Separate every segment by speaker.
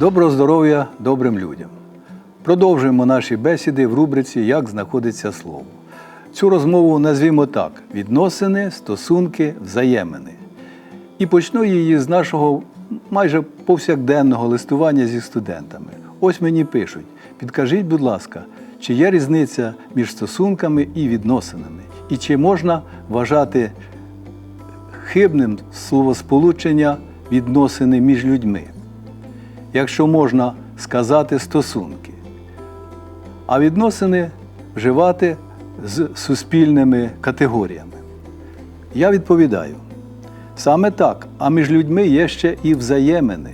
Speaker 1: Доброго здоров'я добрим людям. Продовжуємо наші бесіди в рубриці Як знаходиться слово. Цю розмову назвімо так: відносини, стосунки, взаємини. І почну її з нашого майже повсякденного листування зі студентами. Ось мені пишуть: підкажіть, будь ласка, чи є різниця між стосунками і відносинами? І чи можна вважати хибним словосполучення відносини між людьми? Якщо можна сказати стосунки, а відносини вживати з суспільними категоріями. Я відповідаю, саме так, а між людьми є ще і взаємини.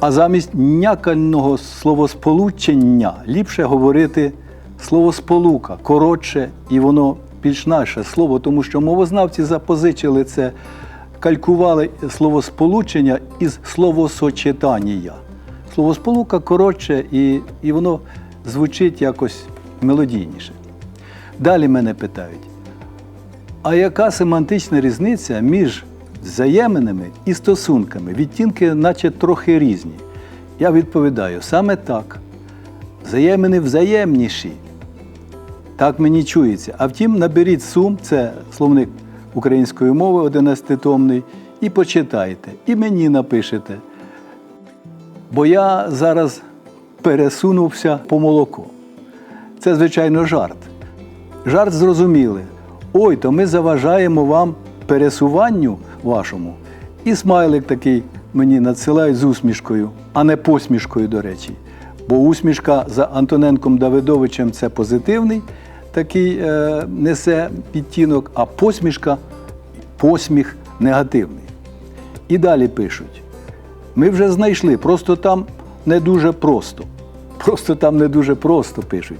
Speaker 1: А замість някального словосполучення ліпше говорити словосполука, коротше, і воно більш наше слово, тому що мовознавці запозичили це, калькували словосполучення із словосочетання. Словосполука коротше, і, і воно звучить якось мелодійніше. Далі мене питають, а яка семантична різниця між взаєминами і стосунками? Відтінки, наче трохи різні. Я відповідаю, саме так. Взаємини взаємніші. Так мені чується. А втім, наберіть сум, це словник української мови 11-томний, і почитайте, і мені напишете. Бо я зараз пересунувся по молоко. Це, звичайно, жарт. Жарт зрозумілий. Ой, то ми заважаємо вам пересуванню вашому. І смайлик такий мені надсилають з усмішкою, а не посмішкою, до речі. Бо усмішка за Антоненком Давидовичем це позитивний такий е, несе підтінок, а посмішка посміх негативний. І далі пишуть: ми вже знайшли, просто там не дуже просто. Просто там не дуже просто пишуть.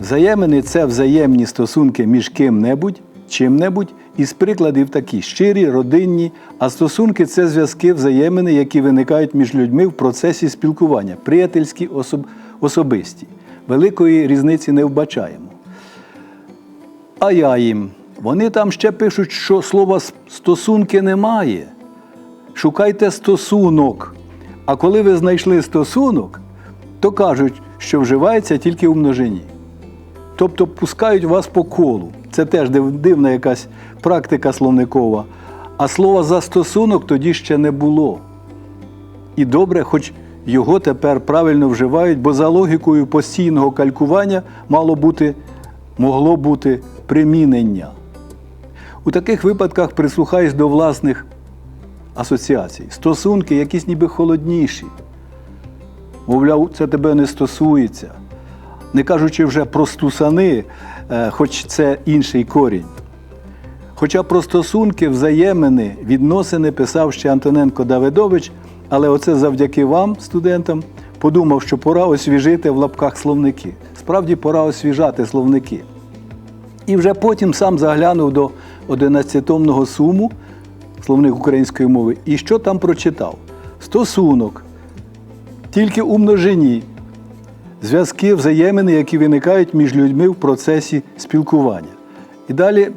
Speaker 1: Взаємини це взаємні стосунки між ким-небудь, чим-небудь, із прикладів такі щирі, родинні, а стосунки це зв'язки взаємини, які виникають між людьми в процесі спілкування, приятельські особ... особисті. Великої різниці не вбачаємо. А я їм. Вони там ще пишуть, що слова стосунки немає. Шукайте стосунок. А коли ви знайшли стосунок, то кажуть, що вживається тільки у множині. Тобто пускають вас по колу. Це теж дивна якась практика словникова. А слова застосунок тоді ще не було. І добре, хоч його тепер правильно вживають, бо за логікою постійного калькування мало бути, могло бути примінення. У таких випадках прислухаюсь до власних асоціацій. Стосунки якісь ніби холодніші. Мовляв, це тебе не стосується. Не кажучи вже про стусани, е, хоч це інший корінь. Хоча про стосунки, взаємини, відносини писав ще Антоненко Давидович, але оце завдяки вам, студентам, подумав, що пора освіжити в лапках словники. Справді пора освіжати словники. І вже потім сам заглянув до 11-томного суму, словник української мови, і що там прочитав? Стосунок, тільки у множині, зв'язки, взаємини, які виникають між людьми в процесі спілкування. І далі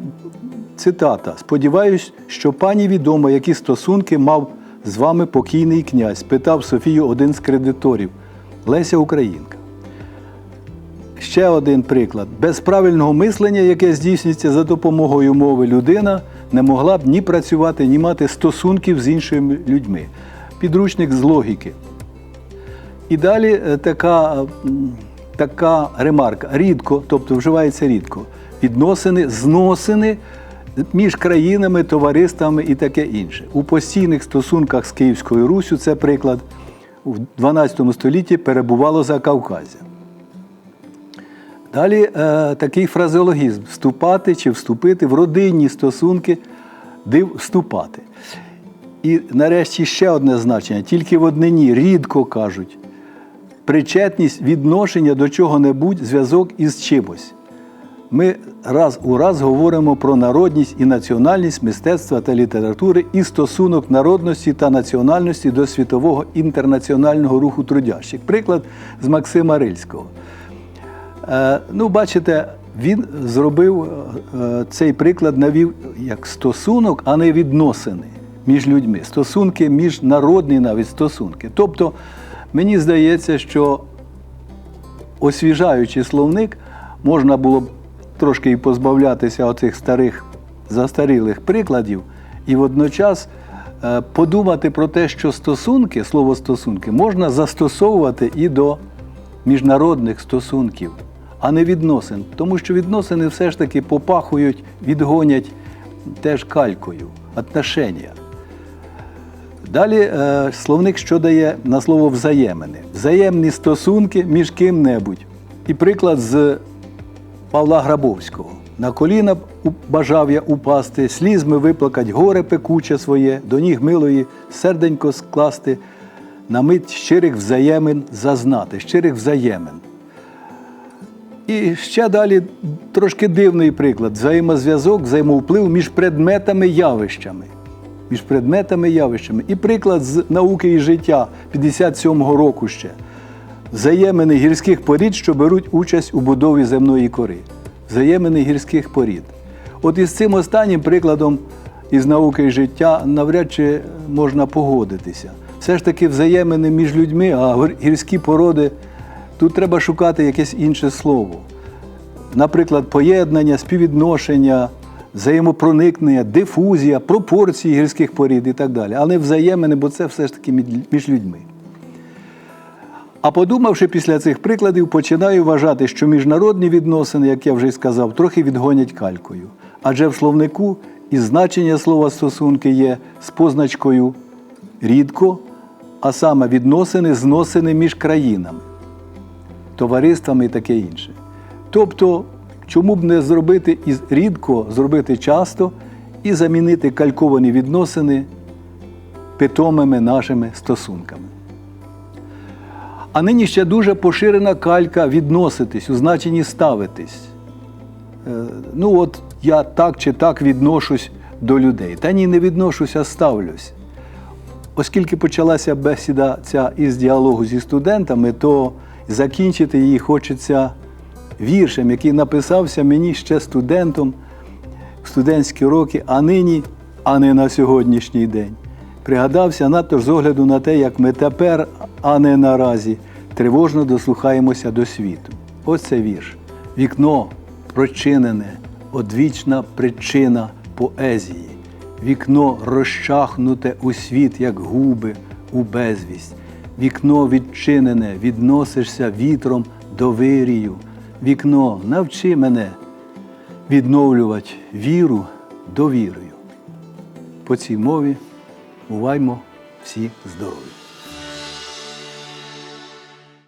Speaker 1: цитата. Сподіваюсь, що пані відомо, які стосунки мав з вами покійний князь, питав Софію один з кредиторів Леся Українка. Ще один приклад. Без правильного мислення, яке здійснюється за допомогою мови, людина не могла б ні працювати, ні мати стосунків з іншими людьми. Підручник з логіки. І далі е, така, така ремарка. Рідко, тобто вживається рідко. Відносини, зносини між країнами, товариствами і таке інше. У постійних стосунках з Київською Руссю це приклад у 12 столітті перебувало за Кавказя. Далі е, такий фразеологізм вступати чи вступити в родинні стосунки, див вступати. І нарешті ще одне значення, тільки в однині рідко кажуть. Причетність відношення до чого-небудь, зв'язок із чимось. Ми раз у раз говоримо про народність і національність мистецтва та літератури і стосунок народності та національності до світового інтернаціонального руху трудящих. Приклад з Максима Рильського. Е, ну, бачите, він зробив е, цей приклад, навів як стосунок, а не відносини між людьми, стосунки міжнародні навіть стосунки. Тобто, мені здається, що освіжаючи словник, можна було б трошки і позбавлятися оцих старих застарілих прикладів, і водночас е, подумати про те, що стосунки, слово стосунки, можна застосовувати і до міжнародних стосунків, а не відносин. Тому що відносини все ж таки попахують, відгонять теж калькою, отношення. Далі е, словник, що дає на слово взаємини. Взаємні стосунки між ким-небудь. І приклад з Павла Грабовського. На коліна бажав я упасти, слізьми виплакать горе пекуче своє, до ніг милої серденько скласти, на мить щирих взаємин зазнати, щирих взаємин. І ще далі трошки дивний приклад: взаємозв'язок, взаємовплив між предметами явищами. Між предметами явищами. І приклад з науки і життя 57-го року ще. Взаємини гірських порід, що беруть участь у будові земної кори. Взаємини гірських порід. От із цим останнім прикладом із науки і життя навряд чи можна погодитися. Все ж таки взаємини між людьми, а гір- гірські породи тут треба шукати якесь інше слово. Наприклад, поєднання, співвідношення, взаємопроникнення, дифузія, пропорції гірських порід і так далі. Але взаємини, бо це все ж таки між людьми. А подумавши після цих прикладів, починаю вважати, що міжнародні відносини, як я вже й сказав, трохи відгонять калькою. Адже в словнику і значення слова стосунки є з позначкою рідко, а саме відносини, зносини між країнами, товариствами і таке інше. Тобто, чому б не зробити із рідко, зробити часто і замінити кальковані відносини питомими нашими стосунками. А нині ще дуже поширена калька відноситись, у значенні ставитись. Е, Ну от я так чи так відношусь до людей. Та ні, не відношусь, а ставлюсь. Оскільки почалася бесіда ця із діалогу зі студентами, то закінчити її хочеться віршем, який написався мені ще студентом в студентські роки, а нині, а не на сьогоднішній день. Пригадався надто ж з огляду на те, як ми тепер, а не наразі, тривожно дослухаємося до світу. Ось це вірш. Вікно прочинене, одвічна причина поезії. Вікно розчахнуте у світ, як губи у безвість. Вікно відчинене, відносишся вітром до вирію. Вікно, навчи мене відновлювати віру довірою. По цій мові буваймо всі здорові!